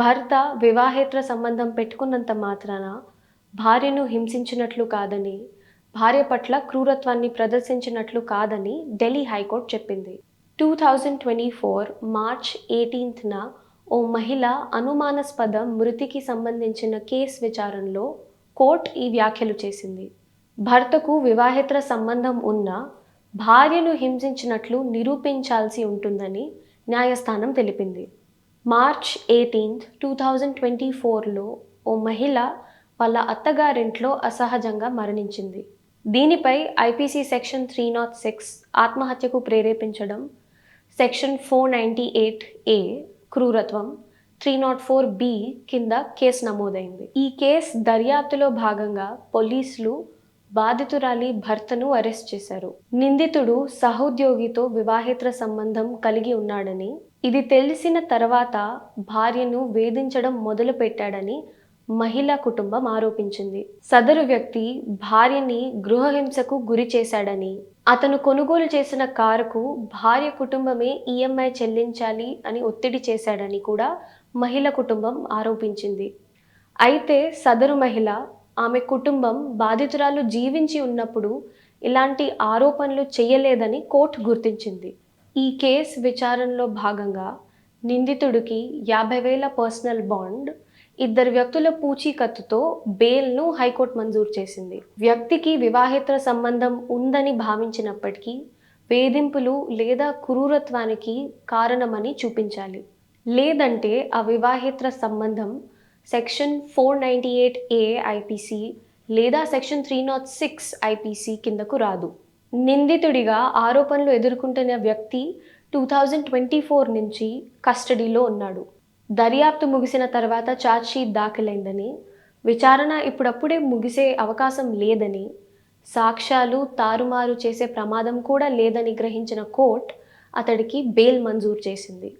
భర్త వివాహేతర సంబంధం పెట్టుకున్నంత మాత్రాన భార్యను హింసించినట్లు కాదని భార్య పట్ల క్రూరత్వాన్ని ప్రదర్శించినట్లు కాదని ఢిల్లీ హైకోర్టు చెప్పింది. Two thousand twenty four March ఎయిటీన్త్న ఓ మహిళ అనుమానాస్పద మృతికి సంబంధించిన కేసు విచారణలో కోర్టు ఈ వ్యాఖ్యలు చేసింది. భర్తకు వివాహేతర సంబంధం ఉన్న భార్యను హింసించినట్లు నిరూపించాల్సి ఉంటుందని న్యాయస్థానం తెలిపింది. March eighteenth two thousand twenty ఫోర్లో ఓ మహిళ వాళ్ళ అత్తగారింట్లో అసహజంగా మరణించింది. దీనిపై IPC section three nought six ఆత్మహత్యకు ప్రేరేపించడం section four ninety eight A క్రూరత్వం త్రీ నాట్ ఫోర్ బి కింద కేసు నమోదైంది. ఈ కేసు దర్యాప్తులో భాగంగా పోలీసులు బాధితురాలి భర్తను అరెస్ట్ చేశారు. నిందితుడు సహోద్యోగితో వివాహేతర సంబంధం కలిగి ఉన్నాడని ఇది తెలిసిన తర్వాత భార్యను వేధించడం మొదలుపెట్టాడని మహిళా కుటుంబం ఆరోపించింది. సదరు వ్యక్తి భార్యని గృహహింసకు గురి చేశాడని అతను కొనుగోలు చేసిన కారుకు భార్య కుటుంబమే ఈఎంఐ చెల్లించాలి అని ఒత్తిడి చేశాడని కూడా మహిళ కుటుంబం ఆరోపించింది. అయితే సదరు మహిళ ఆమె కుటుంబం బాధితురాలు జీవించి ఉన్నప్పుడు ఇలాంటి ఆరోపణలు చేయలేదని కోర్టు గుర్తించింది. ఈ కేసు విచారణలో భాగంగా నిందితుడికి యాభై వేల పర్సనల్ బాండ్ ఇద్దరు వ్యక్తుల పూచీకత్తుతో బెయిల్ను హైకోర్టు మంజూరు చేసింది. వ్యక్తికి వివాహేతర సంబంధం ఉందని భావించినప్పటికీ వేధింపులు లేదా క్రూరత్వానికి కారణమని చూపించాలి. లేదంటే ఆ వివాహేతర సంబంధం section four ninety eight A IPC లేదా section three nought six IPC కిందకు రాదు. నిందితుడిగా ఆరోపణలు ఎదుర్కొంటున్న వ్యక్తి టూ థౌజండ్ ట్వంటీ ఫోర్ నుంచి కస్టడీలో ఉన్నాడు. దర్యాప్తు ముగిసిన తర్వాత ఛార్జ్షీట్ దాఖలైందని విచారణ ఇప్పుడప్పుడే ముగిసే అవకాశం లేదని సాక్ష్యాలు తారుమారు చేసే ప్రమాదం కూడా లేదని గ్రహించిన కోర్ట్ అతడికి బెయిల్ మంజూరు చేసింది.